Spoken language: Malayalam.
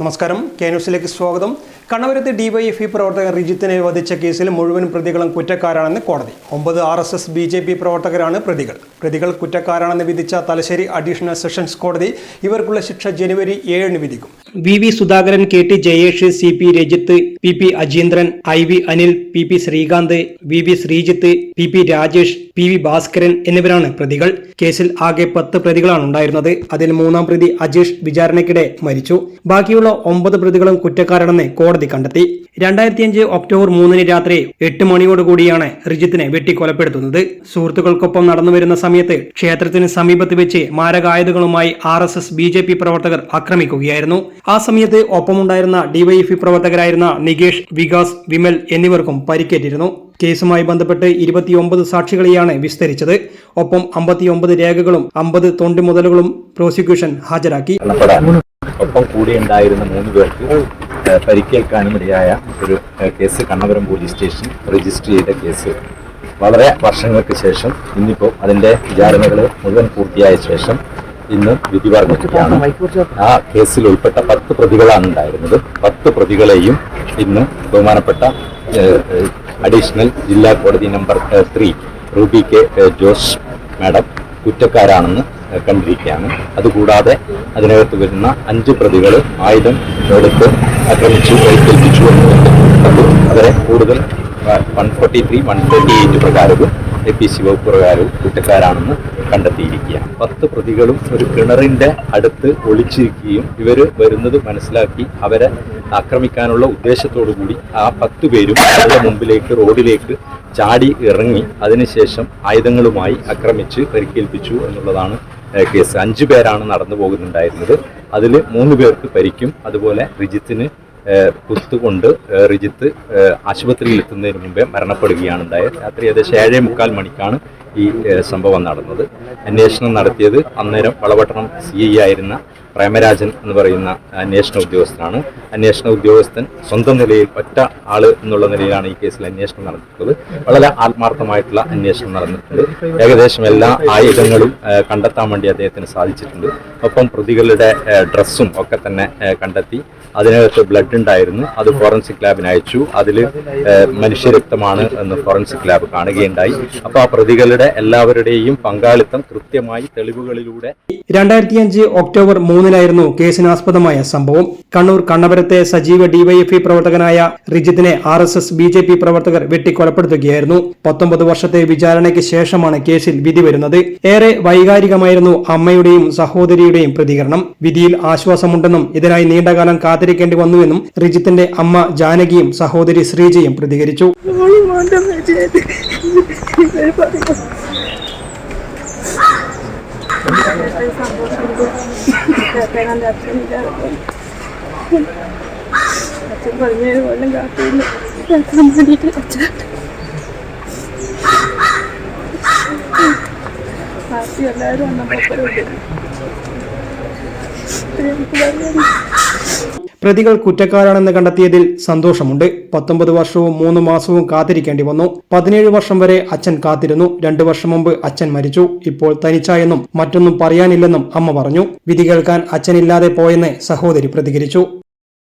നമസ്കാരം. കെ ന്യൂസിലേക്ക് സ്വാഗതം. കണ്ണപുരത്ത് ഡിവൈഎഫ്ഇ പ്രവർത്തകർ റിജിത്തിനെ വധിച്ച കേസിൽ മുഴുവൻ പ്രതികളും കുറ്റക്കാരാണെന്ന് കോടതി. ഒമ്പത് R S S B J P പ്രവർത്തകരാണ് പ്രതികൾ. പ്രതികൾ കുറ്റക്കാരാണെന്ന് വിധിച്ച തലശ്ശേരി അഡീഷണൽ സെഷൻസ് കോടതി ഇവർക്കുള്ള ശിക്ഷ ജനുവരി ഏഴിന് വിധിക്കും. V V Sudhakaran K T Jayesh C P Rajith P P Ajeendran I V Anil P P Sreekanth V V Sreejith P P Rajesh P V Bhaskaran എന്നിവരാണ് പ്രതികൾ. കേസിൽ ആകെ പത്ത് പ്രതികളാണ് ഉണ്ടായിരുന്നത്. അതിൽ മൂന്നാം പ്രതി അജേഷ് വിചാരണയ്ക്കിടെ മരിച്ചു. ബാക്കിയുള്ള ഒമ്പത് പ്രതികളും കുറ്റക്കാരാണെന്ന് കോടതി കണ്ടെത്തി. രണ്ടായിരത്തിയഞ്ച് ഒക്ടോബർ മൂന്നിന് രാത്രി എട്ട് മണിയോടുകൂടിയാണ് റിജിത്തിനെ വെട്ടിക്കൊലപ്പെടുത്തുന്നത്. സുഹൃത്തുക്കൾക്കൊപ്പം നടന്നുവരുന്ന സമയത്ത് ക്ഷേത്രത്തിന് സമീപത്ത് വെച്ച് മാരകായുധങ്ങളുമായി R S S B J P പ്രവർത്തകർ ആക്രമിക്കുകയായിരുന്നു. ആ സമയത്ത് ഒപ്പമുണ്ടായിരുന്ന ഡിവൈഎഫ്ഇ പ്രവർത്തകരായിരുന്ന നികേഷ് വികാസ് വിമൽ എന്നിവർക്കും പരിക്കേറ്റിരുന്നു. കേസുമായി ബന്ധപ്പെട്ട് ഇരുപത്തിയൊമ്പത് സാക്ഷികളെയാണ് വിസ്തരിച്ചത്. ഒപ്പം അമ്പത്തിയൊമ്പത് രേഖകളും അമ്പത് തൊണ്ടി മുതലുകളും പ്രോസിക്യൂഷൻ ഹാജരാക്കി. ഒപ്പം കൂടെ ഉണ്ടായിരുന്ന മൂന്ന് പേർക്ക് പരിക്കേൽക്കാനും ഇടയായ ഒരു case Kannapuram police station register ചെയ്ത കേസ്. വളരെ വർഷങ്ങൾക്ക് ശേഷം ഇന്നിപ്പോൾ അതിന്റെ വിചാരണകൾ മുഴുവൻ പൂർത്തിയായ ശേഷം ഇന്ന് വിധി പറഞ്ഞിരിക്കുകയാണ്. ആ കേസിൽ ഉൾപ്പെട്ട പത്ത് പ്രതികളാണ് ഉണ്ടായിരുന്നത്. പത്ത് പ്രതികളെയും ഇന്ന് ബഹുമാനപ്പെട്ട അഡീഷണൽ ജില്ലാ കോടതി number three Ruby K Jose madam കുറ്റക്കാരാണെന്ന് കണ്ടിരിക്കുകയാണ്. അതുകൂടാതെ അതിനകത്ത് വരുന്ന അഞ്ച് പ്രതികൾ ആയുധം എടുത്ത് ആക്രമിച്ചു പരിക്കേൽപ്പിച്ചു എന്നുള്ളത് അവരെ കൂടുതൽ one forty three one thirty eight പ്രകാരവും I P C വകുപ്പ് പ്രകാരവും കുറ്റക്കാരാണെന്ന് കണ്ടെത്തിയിരിക്കുകയാണ്. പത്ത് പ്രതികളും ഒരു കിണറിന്റെ അടുത്ത് ഒളിച്ചിരിക്കുകയും ഇവർ വരുന്നത് മനസ്സിലാക്കി അവരെ ആക്രമിക്കാനുള്ള ഉദ്ദേശത്തോടു കൂടി ആ പത്ത് പേരും അവരുടെ മുമ്പിലേക്ക് റോഡിലേക്ക് ചാടി ഇറങ്ങി അതിനുശേഷം ആയുധങ്ങളുമായി ആക്രമിച്ച് പരിക്കേൽപ്പിച്ചു എന്നുള്ളതാണ് കേസ്. അഞ്ചു പേരാണ് നടന്നു പോകുന്നുണ്ടായിരുന്നത് അതിൽ മൂന്ന് പേർക്ക് പരിക്കും അതുപോലെ റിജിത്തിന് കുത്തുകൊണ്ട് റിജിത്ത് ആശുപത്രിയിൽ എത്തുന്നതിന് മുമ്പേ മരണപ്പെടുകയാണ് ഉണ്ടായത്. രാത്രി ഏകദേശം ഏഴേ മുക്കാൽ മണിക്കാണ് ഈ സംഭവം നടന്നത്. അന്വേഷണം നടത്തിയത് അന്നേരം വളപട്ടണം സി ഐ ആയിരുന്ന പ്രേമരാജൻ എന്ന് പറയുന്ന അന്വേഷണ ഉദ്യോഗസ്ഥനാണ്. അന്വേഷണ ഉദ്യോഗസ്ഥൻ സ്വന്തം നിലയിൽ ഒറ്റ ആൾ എന്നുള്ള നിലയിലാണ് ഈ കേസിൽ അന്വേഷണം നടന്നിട്ടുള്ളത്. വളരെ ആത്മാർത്ഥമായിട്ടുള്ള അന്വേഷണം നടന്നിട്ടുണ്ട്. ഏകദേശം എല്ലാ ആയുധങ്ങളും കണ്ടെത്താൻ വേണ്ടി അദ്ദേഹത്തിന് സാധിച്ചിട്ടുണ്ട്. ഒപ്പം പ്രതികളുടെ ഡ്രസ്സും ഒക്കെ തന്നെ കണ്ടെത്തി. അതിനകത്ത് ബ്ലഡ് ഉണ്ടായിരുന്നു. അത് ഫോറൻസിക് ലാബിന് അയച്ചു. അതിൽ മനുഷ്യരക്തമാണ് എന്ന് ഫോറൻസിക് ലാബ് കാണുകയുണ്ടായി. അപ്പോൾ ആ പ്രതികളുടെ എല്ലാവരുടെയും പങ്കാളിത്തം കൃത്യമായി തെളിവുകളിലൂടെ രണ്ടായിരത്തിയഞ്ച് ഒക്ടോബർ മൂന്നിനായിരുന്നു കേസിനാസ്പദമായ സംഭവം കണ്ണൂർ കണ്ണപുരത്തെ സജീവ ഡിവൈഎഫ്ഇ പ്രവർത്തകനായ റിജിത്തിനെ R S S B J P പ്രവർത്തകർ വെട്ടിക്കൊലപ്പെടുത്തുകയായിരുന്നു പത്തൊമ്പത് വർഷത്തെ വിചാരണയ്ക്ക് ശേഷമാണ് കേസിൽ വിധി വരുന്നത് ഏറെ വൈകാരികമായിരുന്നു അമ്മയുടെയും സഹോദരിയുടെയും പ്രതികരണം വിധിയിൽ ആശ്വാസമുണ്ടെന്നും ഇതിനായി നീണ്ടകാലം കാത്തിരിക്കേണ്ടി വന്നുവെന്നും റിജിത്തിന്റെ അമ്മ ജാനകിയും സഹോദരി ശ്രീജയും പ്രതികരിച്ചു മോൾ മോന്റെ മെച്ചേത് ഇവർ പറയുന്നു കേൾക്കാൻ അച്ഛനില്ലാതെ അച്ഛൻ പതിനേഴ് കൊല്ലം കാത്തിരുന്നു കേൾക്കാൻ വേണ്ടിയിട്ട് അച്ഛൻ പാർട്ടി എല്ലാവരും വന്നപ്പോഴുണ്ട് എനിക്ക് പറയാൻ പ്രതികൾ കുറ്റക്കാരാണെന്ന് കണ്ടെത്തിയതിൽ സന്തോഷമുണ്ട്. പത്തൊമ്പത് വർഷവും മൂന്ന് മാസവും കാത്തിരിക്കേണ്ടി വന്നു. പതിനേഴ് വർഷം വരെ അച്ഛൻ കാത്തിരുന്നു. രണ്ടു വർഷം മുമ്പ് അച്ഛൻ മരിച്ചു. ഇപ്പോൾ തനിച്ചായെന്നും മറ്റൊന്നും പറയാനില്ലെന്നും അമ്മ പറഞ്ഞു. വിധി കേൾക്കാൻ അച്ഛനില്ലാതെ പോയെന്ന് സഹോദരി പ്രതികരിച്ചു.